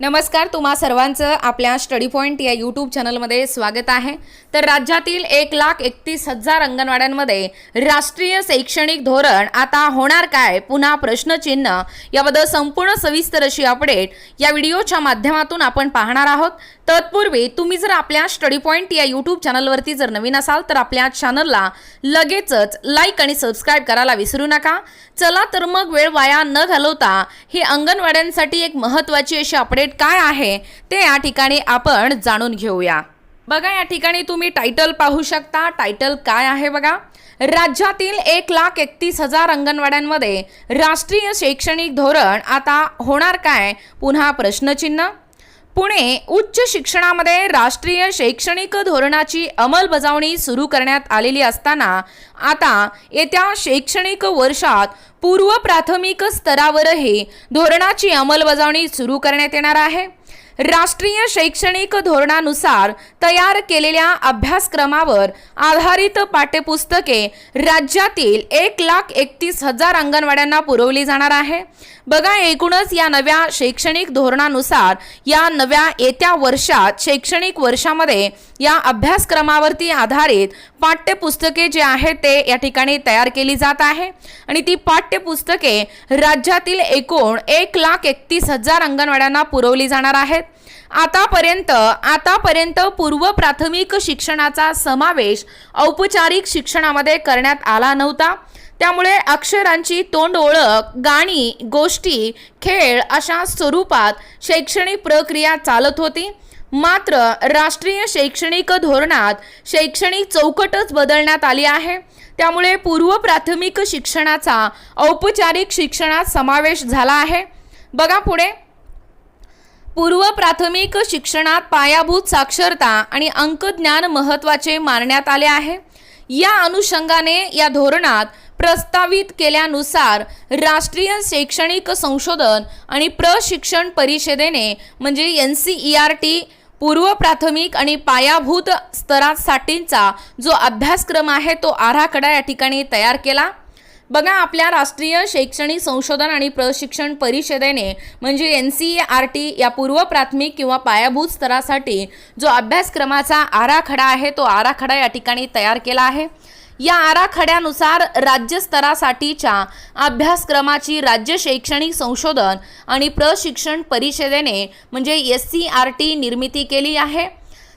नमस्कार तुम्हा सर्वांचं आपल्या स्टडी पॉईंट या यूट्यूब चॅनलमध्ये स्वागत आहे. तर राज्यातील एक लाख एकतीस हजार अंगणवाड्यांमध्ये राष्ट्रीय शैक्षणिक धोरण आता होणार काय? पुन्हा प्रश्नचिन्ह. याबद्दल संपूर्ण सविस्तर अशी अपडेट या व्हिडिओच्या माध्यमातून आपण पाहणार आहोत. तत्पूर्वी तुम्ही जर आपल्या स्टडी पॉईंट या यूट्यूब चॅनलवरती जर नवीन असाल तर आपल्या चॅनलला लगेचच लाईक आणि सबस्क्राईब करायला विसरू नका. चला तर मग वेळ वाया न घालवता ही अंगणवाड्यांसाठी एक महत्त्वाची अशी अपडेट काय आहे ते या ठिकाणी आपण जाणून घेऊया. बघा या ठिकाणी तुम्ही टायटल पाहू शकता. टायटल काय आहे बघा? राज्यातील एक लाख एकतीस हजार अंगणवाड्यांमध्ये राष्ट्रीय शैक्षणिक धोरण आता होणार काय? पुन्हा प्रश्नचिन्ह. पुणे उच्च शिक्षणामध्ये राष्ट्रीय शैक्षणिक धोरणाची अंमलबजावणी सुरू करण्यात आलेली असताना आता येत्या शैक्षणिक वर्षात पूर्व प्राथमिक स्तरावरही धोरणाची अंमलबजावणी सुरू करण्यात येणार आहे. राष्ट्रीय शैक्षणिक धोरणानुसार तयार केलेल्या अभ्यासक्रमावर आधारित पाठ्यपुस्तके राज्यातील एक लाख एकतीस हजार अंगणवाड्यांना पुरवली जाणार आहे. बघा एकूणच या नव्या शैक्षणिक धोरणानुसार या नव्या येत्या वर्षात शैक्षणिक वर्षामध्ये या अभ्यासक्रमावरती आधारित पाठ्यपुस्तके जे आहेत ते या ठिकाणी तयार केली जात आहे. आणि ती पाठ्यपुस्तके राज्यातील एकूण एक लाख एकतीस हजार अंगणवाड्यांना पुरवली जाणार आहेत. आतापर्यंत आतापर्यंत पूर्व प्राथमिक शिक्षणाचा समावेश औपचारिक शिक्षणामध्ये करण्यात आला नव्हता. त्यामुळे अक्षरांची तोंड ओळख गाणी गोष्टी खेळ अशा स्वरूपात शैक्षणिक प्रक्रिया चालत होती. मात्र राष्ट्रीय शैक्षणिक धोरणात शैक्षणिक चौकटच बदलण्यात आली आहे. त्यामुळे पूर्व प्राथमिक शिक्षणाचा औपचारिक शिक्षणात समावेश झाला आहे. बघा पुढे. पूर्व प्राथमिक शिक्षणात पायाभूत साक्षरता आणि अंकज्ञान महत्त्वाचे मानण्यात आले आहे. या अनुषंगाने या धोरणात प्रस्तावित केल्यानुसार राष्ट्रीय शैक्षणिक संशोधन आणि प्रशिक्षण परिषदेने म्हणजे N C E R T पूर्व प्राथमिक आणि पायाभूत स्तरासाठींचा जो अभ्यासक्रम आहे तो आराखडा या ठिकाणी तयार केला. बघा आपल्या राष्ट्रीय शैक्षणिक संशोधन आणि प्रशिक्षण परिषदेने म्हणजे एन सी आर टी या पूर्व प्राथमिक किंवा पायाभूत स्तरासाठी जो अभ्यासक्रमाचा आराखडा आहे तो आराखडा या ठिकाणी तयार केला आहे. या आराखड्यानुसार राज्यस्तरासाठीच्या अभ्यासक्रमाची राज्य शैक्षणिक संशोधन आणि प्रशिक्षण परिषदेने म्हणजे एस सी आर टी निर्मिती केली आहे.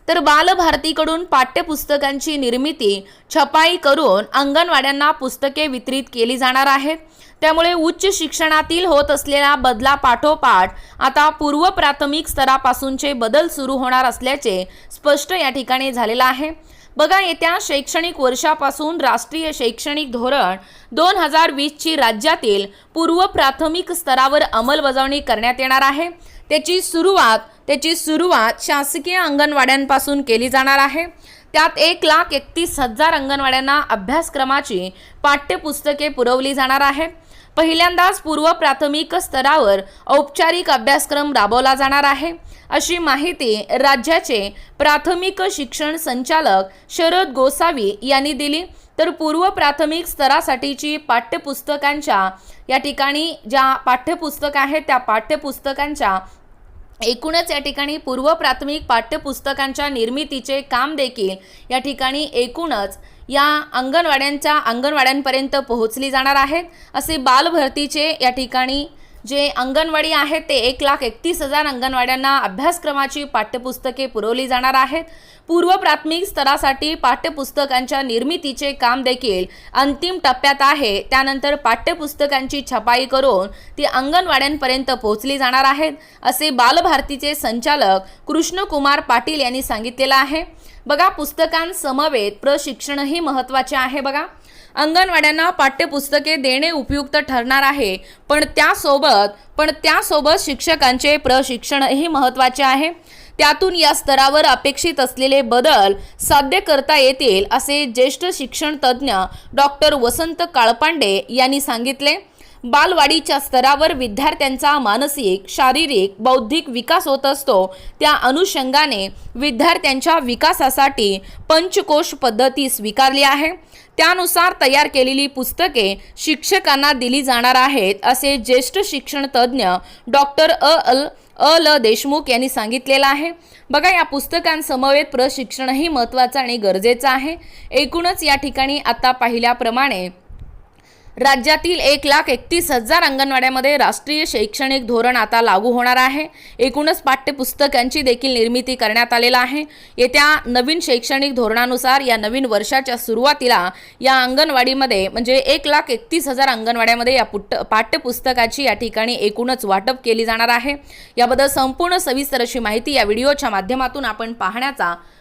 तर बालभारतीकडून पाठ्यपुस्तकांची निर्मिती छपाई करून अंगणवाड्यांना पुस्तके वितरित केली जाणार आहेत. त्यामुळे उच्च शिक्षणातील होत असलेल्या बदला पाठोपाठ आता पूर्व प्राथमिक स्तरापासूनचे बदल सुरू होणार असल्याचे स्पष्ट या ठिकाणी झालेलं आहे. बघा येत्या शैक्षणिक वर्षापासून राष्ट्रीय शैक्षणिक धोरण दोन हजार वीसची राज्यातील पूर्व प्राथमिक स्तरावर अंमलबजावणी करण्यात येणार आहे. त्याची सुरुवात त्याची सुरुवात शासकीय अंगणवाड्यांपासून केली जाणार आहे. त्यात एक लाख एकतीस हजार अंगणवाड्यांना अभ्यासक्रमाची पाठ्यपुस्तके पुरवली जाणार आहेत पहिल्यांदाच पूर्व प्राथमिक स्तरावर औपचारिक अभ्यासक्रम राबवला जाणार आहे. अशी माहिती राज्याचे प्राथमिक शिक्षण संचालक शरद गोसावी यांनी दिली. तर पूर्व प्राथमिक स्तरासाठीची पाठ्यपुस्तकांच्या या ठिकाणी ज्या पाठ्यपुस्तक आहेत त्या पाठ्यपुस्तकांच्या एकूणच या ठिकाणी पूर्व प्राथमिक पाठ्यपुस्तकांच्या निर्मितीचे काम देखील या ठिकाणी एकूणच या अंगणवाड्यांच्या अंगणवाड्यांपर्यंत पोहोचली जाणार आहेत. असे बालभरतीचे या ठिकाणी जे अंगणवाडी आहेत ते एक लाख एकतीस हजार अंगणवाड्यांना अभ्यासक्रमाची पाठ्यपुस्तके पुरवली जाणार आहेत. पूर्व प्राथमिक स्तरासाठी पाठ्यपुस्तकांच्या निर्मितीचे काम देखील अंतिम टप्प्यात आहे. त्यानंतर पाठ्यपुस्तकांची छपाई करून ती अंगणवाड्यांपर्यंत पोहोचली जाणार आहेत असे बालभारतीचे संचालक कृष्णकुमार पाटील यांनी सांगितलेलं आहे. बघा पुस्तकांसमवेत प्रशिक्षणही महत्त्वाचे आहे बघा. अंगणवाड्यांना पाठ्यपुस्तके देणे उपयुक्त ठरणार आहे पण त्यासोबत पण त्यासोबत शिक्षकांचे प्रशिक्षणही महत्त्वाचे आहे. त्यातून या स्तरावर अपेक्षित असलेले बदल साध्य करता येतील असे ज्येष्ठ शिक्षण तज्ज्ञ डॉक्टर वसंत काळपांडे यांनी सांगितले. बालवाडीच्या स्तरावर विद्यार्थ्यांचा मानसिक शारीरिक बौद्धिक विकास होत असतो. त्या अनुषंगाने विद्यार्थ्यांच्या विकासासाठी पंचकोश पद्धती स्वीकारली आहे. त्यानुसार तयार केलेली पुस्तके शिक्षकांना दिली जाणार आहेत असे ज्येष्ठ शिक्षण तज्ज्ञ डॉक्टर अ. अल. अ. ल. देशमुख यांनी सांगितलेलं आहे. बघा या पुस्तकांसमवेत प्रशिक्षणही महत्त्वाचं आणि गरजेचं आहे. एकूणच या ठिकाणी आता पाहिल्याप्रमाणे राज्यातील एक लाख एकतीस हजार अंगणवाड्यामध्ये राष्ट्रीय शैक्षणिक धोरण आता लागू होणार आहे. एकूणच पाठ्यपुस्तकांची देखील निर्मिती करण्यात आलेला आहे. येत्या नवीन शैक्षणिक धोरणानुसार या नवीन वर्षाच्या सुरुवातीला या अंगणवाडीमध्ये म्हणजे एक लाख एकतीस हजार अंगणवाड्यामध्ये या पुट्ट पाठ्यपुस्तकाची या ठिकाणी एकूणच वाटप केली जाणार आहे. याबद्दल संपूर्ण सविस्तर अशी माहिती या व्हिडिओच्या माध्यमातून आपण पाहण्याचा